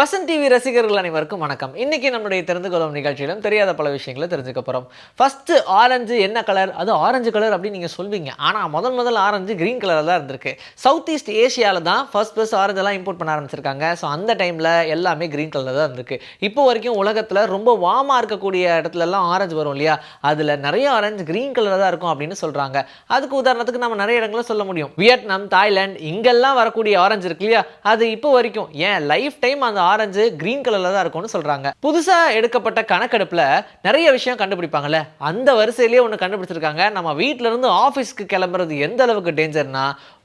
Vasanth TV ரசிகர்கள் அனைவருக்கும் வணக்கம். இன்னைக்கு நம்மளுடைய தெரிந்து கொள்ளும் நிகழ்ச்சியிலும் தெரியாத பல விஷயங்களை தெரிஞ்சுக்க போகிறோம் ஃபர்ஸ்ட் ஆரஞ்சு என்ன கலர் அது ஆரஞ்சு கலர் அப்படின்னு நீங்கள் சொல்வீங்க. ஆனால் முதல் முதல் ஆரஞ்சு கிரீன் கலரில் தான் இருந்திருக்கு. சவுத் ஈஸ்ட் ஏஷியாவில் தான் ஃபர்ஸ்ட் ஃபர்ஸ்ட் ஆரஞ்செல்லாம் இம்போர்ட் பண்ண ஆரம்பிச்சிருக்காங்க. ஸோ அந்த டைமில் எல்லாமே கிரீன் கலரில் தான் இருந்திருக்கு. இப்போ வரைக்கும் உலகத்தில் ரொம்ப வாமாக இருக்கக்கூடிய இடத்துலலாம் ஆரஞ்சு வரும் இல்லையா? அதில் நிறைய ஆரஞ்சு கிரீன் கலரில் தான் இருக்கும் அப்படின்னு சொல்கிறாங்க அதுக்கு உதாரணத்துக்கு நம்ம நிறைய இடங்களை சொல்ல முடியும். வியட்நாம் தாய்லாந்து இங்கெல்லாம் வரக்கூடிய ஆரஞ்சு இருக்கு இல்லையா? அது இப்போ வரைக்கும். ஏன் லைஃப் டைம் அந்த ஆரஞ்சு கிரீன் கலர்ல தான் இருக்கும்னு சொல்றாங்க. புதுசா எடுக்கப்பட்ட கணக்கெடுப்புல நிறைய விஷயம் கண்டுபிடிப்பாங்கல்ல? அந்த வரிசையிலேயே ஒன்று கண்டுபிடிச்சிருக்காங்க. நம்ம வீட்டில இருந்து ஆஃபீஸ்க்கு கிளம்புறது எந்த அளவுக்கு டேஞ்சர்னா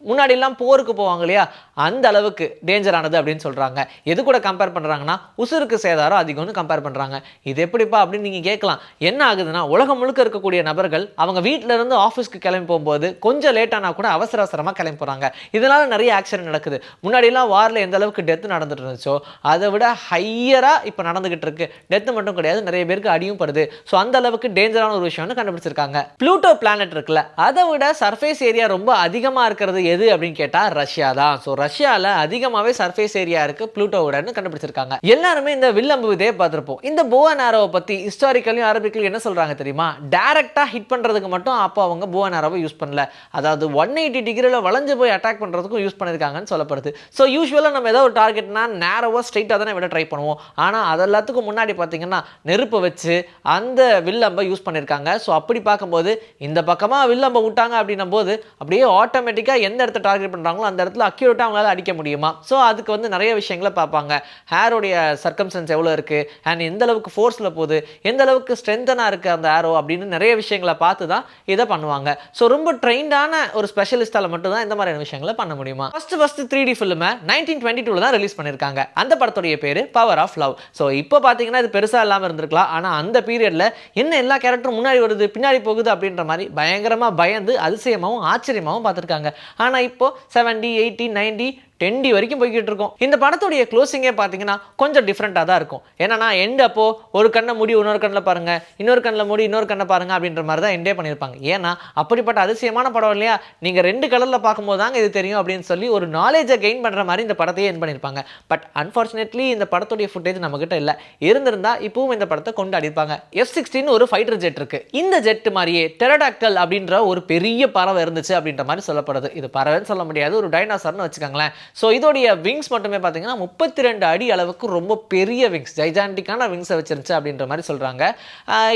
முன்னாடிலாம் போருக்கு போவாங்க இல்லையா? அந்த அளவுக்கு டேஞ்சரானது அப்படின்னு சொல்கிறாங்க எது கூட கம்பேர் பண்ணுறாங்கன்னா உசுருக்கு சேதாரம் அதிகம்னு கம்பேர் பண்ணுறாங்க இது எப்படிப்பா அப்படின்னு நீங்கள் கேட்கலாம். என்ன ஆகுதுன்னா உலகம் முழுக்க இருக்கக்கூடிய நபர்கள் அவங்க வீட்டிலேருந்து இருந்து ஆஃபீஸ்க்கு கிளம்பி போகும்போது கொஞ்சம் லேட்டானா கூட அவசர அவசரமாக கிளம்பி போகிறாங்க இதனால் நிறைய ஆக்சிடென்ட் நடக்குது. முன்னாடிலாம் வாரில் எந்த அளவுக்கு டெத் நடந்துட்டு இருந்துச்சோ அதை விட ஹையராக இப்போ நடந்துகிட்டு இருக்கு. டெத் மட்டும் கிடையாது நிறைய பேருக்கு அடியும் படுது. ஸோ அந்த அளவுக்கு டேஞ்சரான ஒரு விஷயம்னு கண்டுபிடிச்சிருக்காங்க. ப்ளூட்டோ பிளானட் இருக்குல்ல அதை விட சர்ஃபேஸ் ஏரியா ரொம்ப அதிகமாக இருக்கிறது எது அப்படின்னு கேட்டால் ரஷ்யா தான். ஸோ ரஷ்யாவில் அதிகமாகவே சர்ஃபேஸ் ஏரியா இருக்கு. ப்ளூட்டோவுடன்னு கண்டுபிடிச்சிருக்காங்க. எல்லாருமே இந்த வில்லம்பு இதே பார்த்துருப்போம். இந்த புவன் ஆரோவை பற்றி ஹிஸ்டாரிக்கலையும் அரபிக்கலையும் என்ன சொல்கிறாங்க தெரியுமா? டேரெக்டாக ஹிட் பண்ணுறதுக்கு மட்டும் அப்போ அவங்க புவன் ஆரோவை யூஸ் பண்ணல. அதாவது ஒன் எயிட்டி டிகிரியில் வளைஞ்சு போய் அட்டாக் பண்ணுறதுக்கும் யூஸ் பண்ணியிருக்காங்கன்னு சொல்லப்படுது. ஸோ யூஸ்வலாக நம்ம ஏதோ ஒரு டார்கெட்னா நேரவோ ஸ்ட்ரைட்டாக தானே விட ட்ரை பண்ணுவோம். ஆனால் அது எல்லாத்துக்கும் முன்னாடி பார்த்தீங்கன்னா நெருப்பு வச்சு அந்த வில்லம்பை யூஸ் பண்ணியிருக்காங்க ஸோ அப்படி பார்க்கும்போது இந்த பக்கமாக வில்லம்பை விட்டாங்க அப்படின்னும் போது அப்படியே ஆட்டோமேட்டிக்காக எந்த இடத்த டார்கெட் பண்ணுறாங்களோ அந்த இடத்துல அக்யூரேட்டாக அவங்களால அடிக்க முடியுமா? ஸோ அதுக்கு வந்து நிறைய விஷயங்களை பார்ப்பாங்க. ஹேரோடைய சர்க்கம்சன்ஸ் எவ்வளோ இருக்குது அண்ட் எந்த அளவுக்கு ஃபோர்ஸில் போகுது? எந்த அளவுக்கு ஸ்ட்ரென்த்தனாக இருக்குது அந்த ஹேரோ அப்படின்னு நிறைய விஷயங்களை பார்த்து தான் இதை பண்ணுவாங்க. ஸோ ரொம்ப ட்ரெயின்டான ஒரு ஸ்பெஷலிஸ்டால மட்டும் தான் இந்த மாதிரியான விஷயங்களை பண்ண முடியுமா? ஃபர்ஸ்ட் ஃபர்ஸ்ட் த்ரீ டி ஃபில்மை நைன்டீன் டுவெண்ட்டி டூவில் தான் ரிலீஸ் பண்ணியிருக்காங்க. அந்த படத்துடைய பேர் பவர் ஆஃப் லவ் ஸோ இப்போ பார்த்தீங்கன்னா இது பெருசாக இல்லாமல் இருந்திருக்கலாம். ஆனால் அந்த பீரியடில் என்ன எல்லா கேரக்டரும் முன்னாடி வருது பின்னாடி போகுது அப்படின்ற மாதிரி பயங்கரமாக பயந்து அதிசயமாகவும் ஆச்சரியமாகவும் பார்த்துருக்காங்க. ஆனால் இப்போ செவன்டி எயிட்டி நைன்டி டென்டி வரைக்கும் போய்கிட்டு இருக்கோம். இந்த படத்துடைய க்ளோசிங்கே பார்த்தீங்கன்னா கொஞ்சம் டிஃப்ரெண்ட்டாக தான் இருக்கும். ஏன்னா எண்ட் அப்போ ஒரு கண்ணை மூடி இன்னொரு கண்ணில் பாருங்க இன்னொரு கண்ணில் மூடி இன்னொரு கண்ணை பாருங்க அப்படின்ற மாதிரி தான் எண்டே பண்ணியிருப்பாங்க. ஏன்னா அப்படிப்பட்ட அதிசயமான படம் இல்லையா? நீங்கள் ரெண்டு கலரில் பார்க்கும்போது தாங்க இது தெரியும் அப்படின்னு சொல்லி ஒரு நாலேஜை கெயின் பண்ணுற மாதிரி இந்த படத்தையே என் பண்ணியிருப்பாங்க. பட் அன்ஃபார்ச்சுனேட்லி இந்த படத்துடைய ஃபுட்டேஜ் நம்மகிட்ட இல்லை. இருந்திருந்தா இப்பவும் இந்த படத்தை கொண்டு அடிப்பாங்க. எஃப் சிக்ஸ்டின் ஒரு ஃபைட்டர் ஜெட் இருக்கு. இந்த ஜெட் மாதிரியே டெரடாக்டல் அப்படின்ற ஒரு பெரிய பறவை இருந்துச்சு அப்படின்ற மாதிரி சொல்லப்படுது. இது பறவைன்னு சொல்ல முடியாது. ஒரு டைனாசர்னு வச்சுக்கோங்களேன். ஸோ இதோடைய விங்ஸ் மட்டுமே பார்த்தீங்கன்னா முப்பத்தி ரெண்டு அடி அளவுக்கு ரொம்ப பெரிய விங்ஸ் ஜைஜாண்டிக்கான விங்ஸை வச்சிருந்துச்சு அப்படின்ற மாதிரி சொல்கிறாங்க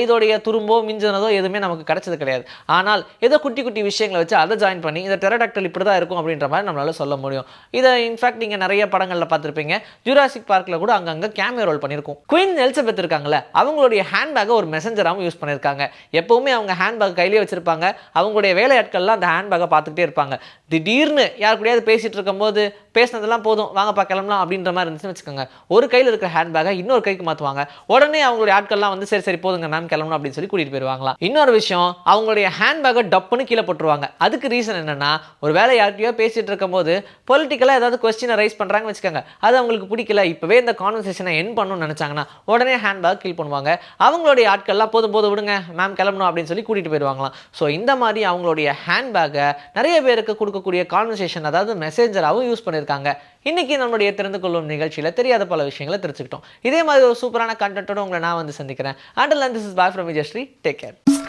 இதோடைய துரும்போ மிஞ்சினதோ எதுவுமே நமக்கு கிடைச்சது கிடையாது. ஆனால் ஏதோ குட்டி குட்டி விஷயங்களை வச்சு அதை ஜாயின் பண்ணி இந்த டெரடாக்டல் இப்படி தான் இருக்கும் அப்படின்ற மாதிரி நம்மளால சொல்ல முடியும். இதை இன்ஃபேக்ட் நீங்கள் நிறைய படங்களில் பார்த்துருப்பீங்க. ஜூராசிக் பார்க்கில் கூட அங்கங்கே கேமியோ ரோல் பண்ணியிருக்கும். குயின் எலிசபெத் இருக்காங்கல்ல அவங்களுடைய ஹேண்ட்பேக்கை ஒரு மெசஞ்சராகவும் யூஸ் பண்ணியிருக்காங்க. எப்பவுமே அவங்க ஹேண்ட்பேக் கையிலேயே வச்சிருப்பாங்க. அவங்களுடைய வேலையாட்கள்லாம் அந்த ஹேண்ட்பேக்கை பார்த்துக்கிட்டே இருப்பாங்க. திடீர்னு யார் கூடயாவது பேசிகிட்டு இருக்கும்போது பேசினதெல்லாம் போதும் வாங்கப்பா கிளம்பலாம் அப்படின்ற மாதிரி இருந்துச்சுன்னு வச்சுக்கோங்க. ஒரு கையில் இருக்கிற ஹேண்ட்பேக்கை இன்னொரு கைக்கு மாற்றுவாங்க உடனே அவங்களுடைய ஆட்கள்லாம் வந்து சரி சரி போதுங்க மேம் கிளம்பணும் அப்படின்னு சொல்லி கூட்டிட்டு போயிடுவாங்களா இன்னொரு விஷயம் அவங்களுடைய ஹேண்ட்பேக்கை டப்புன்னு கீழே போட்டுருவாங்க. அதுக்கு ரீசன் என்னன்னா ஒரு வேலை யார்கிட்டயோ பேசிட்டு இருக்கும்போது பொலிட்டிக்கலாக ஏதாவது கொஸ்டினை ரைஸ் பண்ணுறாங்கன்னு வச்சுக்கோங்க. அது அவங்களுக்கு பிடிக்கல. இப்போவே இந்த கான்வர்சேஷனை என் பண்ணணும்னு நினச்சாங்கன்னா உடனே ஹேண்ட்பேக் கீல் பண்ணுவாங்க அவங்களுடைய ஆட்கள்லாம் போதும் போதும் விடுங்க மேம் கிளம்பணும் அப்படின்னு சொல்லி கூட்டிட்டு போயிடுவாங்களாம் ஸோ இந்த மாதிரி அவங்களுடைய ஹேண்ட்பேக்கை நிறைய பேருக்கு கொடுக்கக்கூடிய கான்வர்சேஷன் அதாவது மெசேஞ்சராகவும் யூஸ் பண்ணியிருக்காங்க இன்னைக்கு நம்மளுடைய தெரிந்து கொள்ளும் நிகழ்ச்சியில் தெரியாத பல விஷயங்களை தெரிஞ்சுக்கிட்டோம். இதே மாதிரி ஒரு சூப்பரான கண்டென்ட்டோட உங்களை நான் வந்து சந்திக்கிறேன். Until this is bye from Vijayasri take care